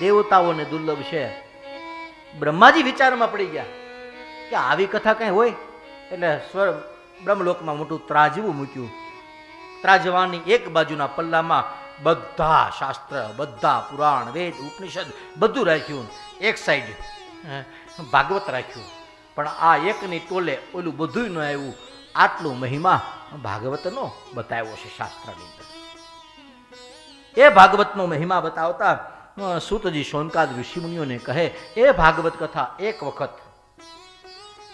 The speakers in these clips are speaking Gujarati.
દેવતાઓને દુર્લભ છે. બ્રહ્માજી વિચારમાં પડી ગયા કે આવી કથા કઈ હોય? એટલે સ્વર બ્રહ્મલોકમાં મોટું ત્રાજવું મૂક્યું. ત્રાજવાની એક બાજુના પલ્લામાં બધા શાસ્ત્ર, બધા પુરાણ, વેદ, ઉપનિષદ બધું રાખ્યું. એક સાઈડ ભાગવત રાખ્યું. પણ આ એકની ટોલે ઓલું બધું ન આવ્યું. આટલું મહિમા ભાગવતનો બતાવ્યો છે શાસ્ત્રની અંદર. એ ભાગવતનો મહિમા બતાવતા સૂતજી શોનકાદ ઋષિમુનિઓને કહે એ ભાગવત કથા એક વખત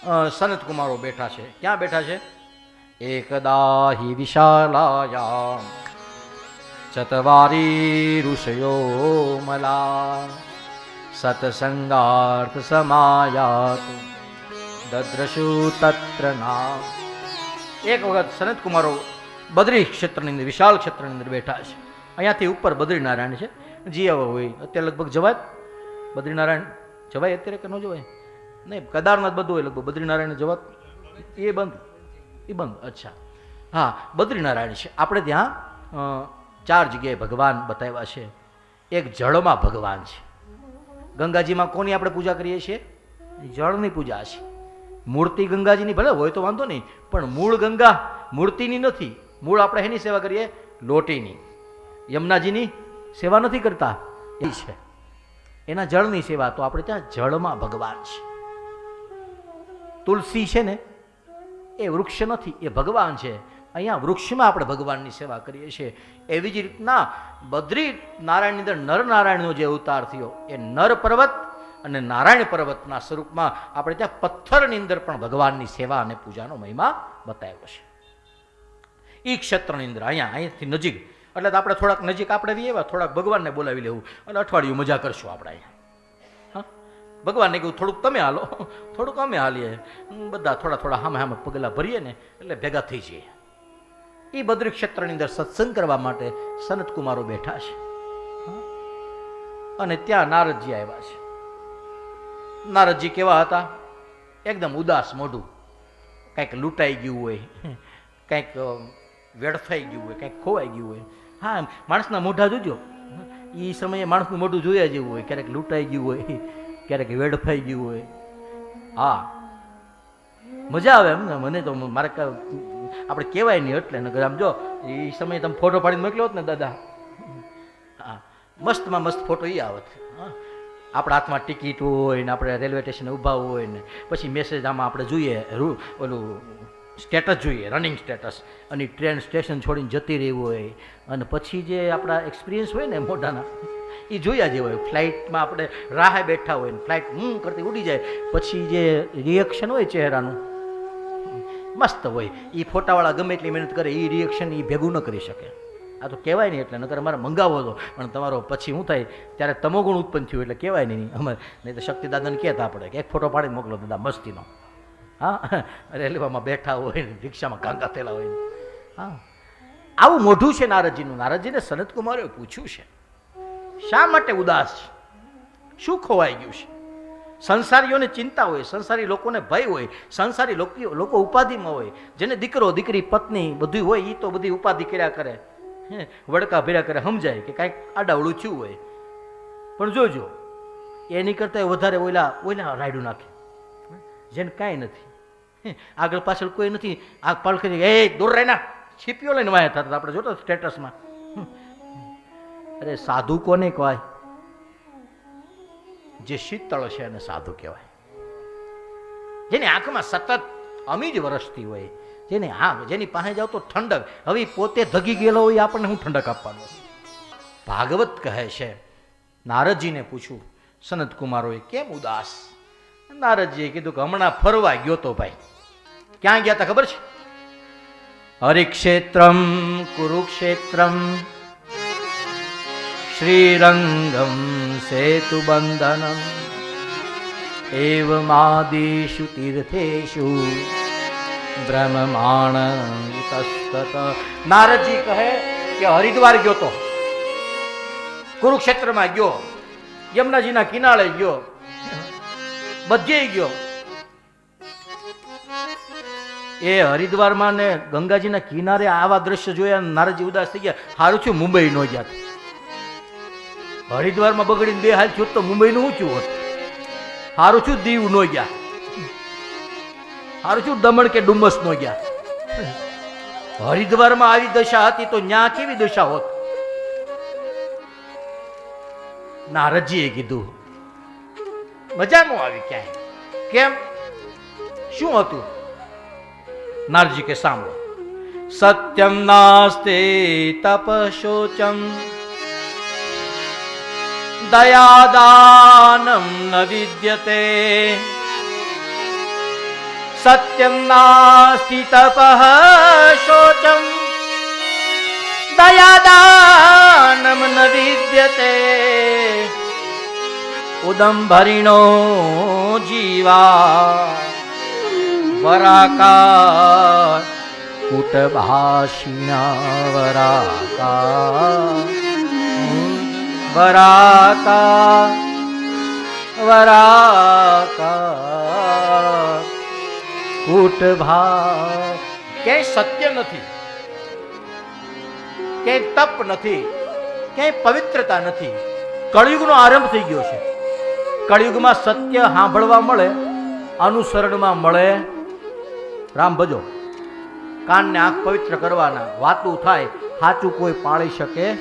અ, સનત કુમારો બેઠા છે. ક્યાં બેઠા છે? એકદા હિ વિશાલાયામ ચતવારી ઋષયો મલા સતસંગાર્થ સમાયાત દદ્રશુ તત્ર ના એક વખત સનત કુમારો બદ્રી ક્ષેત્રની અંદર વિશાળ ક્ષેત્રની અંદર બેઠા છે. અહીંયાથી ઉપર બદ્રીનારાયણ છે. જીયાવા હોય. અત્યારે લગભગ જવાય? બદ્રીનારાયણ જવાય અત્યારે કે ન જવાય? નહીં, કેદારનાથ બધું હોય લગભગ. બદ્રીનારાયણ જવાત એ બંધ. એ બંધ. અચ્છા. હા, બદ્રીનારાયણ છે. આપણે ત્યાં ચાર જગ્યાએ ભગવાન બતાવ્યા છે. એક જળમાં ભગવાન છે. ગંગાજીમાં કોની આપણે પૂજા કરીએ છીએ? જળની પૂજા છે. મૂર્તિ ગંગાજીની ભલે હોય તો વાંધો નહીં, પણ મૂળ ગંગા મૂર્તિની નથી. મૂળ આપણે એની સેવા કરીએ? લોટીની. યમુનાજીની સેવા નથી કરતા. એ છે. એના જળની સેવા તો આપણે ત્યાં જળમાં ભગવાન છે. તુલસી છે ને, એ વૃક્ષ નથી, એ ભગવાન છે. અહીંયા વૃક્ષમાં આપણે ભગવાનની સેવા કરીએ છીએ. એવી જ રીતના બદ્રી નારાયણની અંદર નર નારાયણનો જે અવતાર થયો, એ નર પર્વત અને નારાયણ પર્વતના સ્વરૂપમાં આપણે ત્યાં પથ્થરની અંદર પણ ભગવાનની સેવા અને પૂજાનો મહિમા બતાવ્યો છે. એ ક્ષેત્રની અંદર, અહીંયા, અહીંયાથી નજીક એટલે આપણે થોડાક નજીક આપણે રહીએ થોડાક ભગવાનને બોલાવી લેવું. અને અઠવાડિયું મજા કરશું આપણે અહીંયા. હા? ભગવાનને કહ્યું, થોડુંક તમે હાલો. થોડુંક અમે હાલીએ. બધા થોડા થોડા હામે હામે પગલાં ભરીએ ને, એટલે ભેગા થઈ જઈએ. એ બદ્રી ક્ષેત્રની અંદર સત્સંગ કરવા માટે સનત કુમારો બેઠા છે. અને ત્યાં નારદજી આવ્યા છે. નારદજી કેવા હતા? એકદમ ઉદાસ મોઢું. કંઈક લૂંટાઈ ગયું હોય કંઈક વેડફાઈ ગયું હોય, કંઈક ખોવાઈ ગયું હોય. હા માણસના મોઢા જોજો. એ સમયે માણસનું મોઢું જોયા જેવું હોય. ક્યારેક લૂંટાઈ ગયું હોય, ક્યારેક વેડફાઈ ગયું હોય. હા. મજા આવે એમ ને. મને તો મારે આપણે કહેવાય નહીં એટલે. નગર આમ જો એ સમયે તમે ફોટો પાડીને મોકલ્યો હોત ને, દાદા. હા. મસ્તમાં મસ્ત ફોટો એ આવત. હા. આપણા હાથમાં ટિકિટ હોય ને, આપણે રેલવે સ્ટેશને ઊભા હોય ને. પછી મેસેજ આમાં આપણે જોઈએ. ઓલું સ્ટેટસ જોઈએ રનિંગ સ્ટેટસ અને ટ્રેન સ્ટેશન છોડીને જતી રહી હોય. અને પછી જે આપણા એક્સપિરિયન્સ હોય ને મોઢાના એ જોયા જે હોય. ફ્લાઇટમાં આપણે રાહે બેઠા હોય ને ફ્લાઇટ હું કરતી ઉડી જાય. પછી જે રિએક્શન હોય ચહેરાનું, મસ્ત હોય. એ ફોટાવાળા ગમે એટલી મહેનત કરે એ રિએક્શન એ ભેગું ન કરી શકે. આ તો કહેવાય નહીં એટલે નકર અમારે મંગાવો હતો. પણ તમારો પછી શું થાય? ત્યારે તમોગુણ ઉત્પન્ન થયું એટલે કહેવાય નહીં. અમારે નહીં તો શક્તિદાદાને કહેતા આપણે કે એક ફોટો પાડીને મોકલો દાદા, મસ્તીનો. હા? રેલવેમાં બેઠા હોય ને, રિક્ષામાં કાંગા થયેલા હોય હા. આવું મોઢું છે નારદજીનું. નારદજીને સનતકુમારે પૂછ્યું છે, શા માટે ઉદાસ છે? શું ખોવાઈ ગયું છે? સંસારીઓને ચિંતા હોય, સંસારી લોકોને ભય હોય, સંસારી લોકો ઉપાધિમાં હોય, જેને દીકરો, દીકરી, પત્ની બધું હોય એ તો બધી ઉપાધિ કર્યા કરે. વડકા ભર્યા કરે, સમજાય કે કાંઈક આડાવડું થયું હોય. પણ જોજો, એની કરતાં વધારે ઓલા ઓલા રાયડું નાખે. જેને કાંઈ નથી. આગળ પાછળ કોઈ નથી. આ પાલખી એ, દૂર રહેના છીપીઓ લઈને વાયા થતા આપણે, જોતો સ્ટેટસમાં. અરે, સાધુ કોને કહેવાય? જે શીતળ છે એને સાધુ કહેવાય. જેની આંખમાં સતત અમી જ વરસતી હોય, જેને આમ, જેની પાસે જાવ તો ઠંડક. હવે પોતે ધગી ગયેલો હોય, આપણને હું ઠંડક આપવાનો ભાગવત કહે છે, નારદજીને પૂછ્યું સનત કુમારોએ કેમ ઉદાસ? નારદજીએ કીધું કે, હમણાં ફરવા ગયો તો ભાઈ. ક્યાં ગયા હતા ખબર છે? હરિક્ષેત્રમ, કુરુક્ષેત્રમ, શ્રીરંગમ, સેતુબંધનમ, એવમાદિષુ તીર્થેશુ બ્રહ્મમાણ નારદજી કહે કે હરિદ્વાર ગયો તો, કુરુક્ષેત્રમાં ગયો, યમુનાજીના કિનારે ગયો, બધે ગયો. એ હરિદ્વારમાં ને ગંગાજીના કિનારે આવા દ્રશ્ય જોયા નારજી ઉદાસ થઈ ગયા. સારું છું મુંબઈ નો ગયા હરિદ્વારમાં બગડીને બે હાલ છું તો મુંબઈનું ઊંચું હોત? સારું છું દીવ નો ગયા. સારું છું દમણ કે ડુમસ નો ગયા. હરિદ્વારમાં આવી દશા હતી તો ન્યા કેવી દશા હોત? નારદજીએ કીધું મજા નો આવી ક્યાંય. કેમ? શું હતું? નારજી કે સાંભળો. સત્યમ નાસ્તે તપશોચમ. દયાદાનમ ન વિદ્યતે. સત્યમ નાસ્તિ તપઃ શોચમ દયાદાનમ ન વિદ્યતે. ઉદંભરિણો જીવા. વરાકા કુટભાષિણા વરાકા વરાકા વરાકા કુટભા ક્યાંય સત્ય નથી, ક્યાંય તપ નથી, ક્યાંય પવિત્રતા નથી. કળિયુગનો આરંભ થઈ ગયો છે. કળિયુગમાં સત્ય સાંભળવા મળે, અનુસરણમાં મળે રામ ભજો. કાનને આંખ પવિત્ર કરવાના વાતું થાય સાચું કોઈ પાળી શકે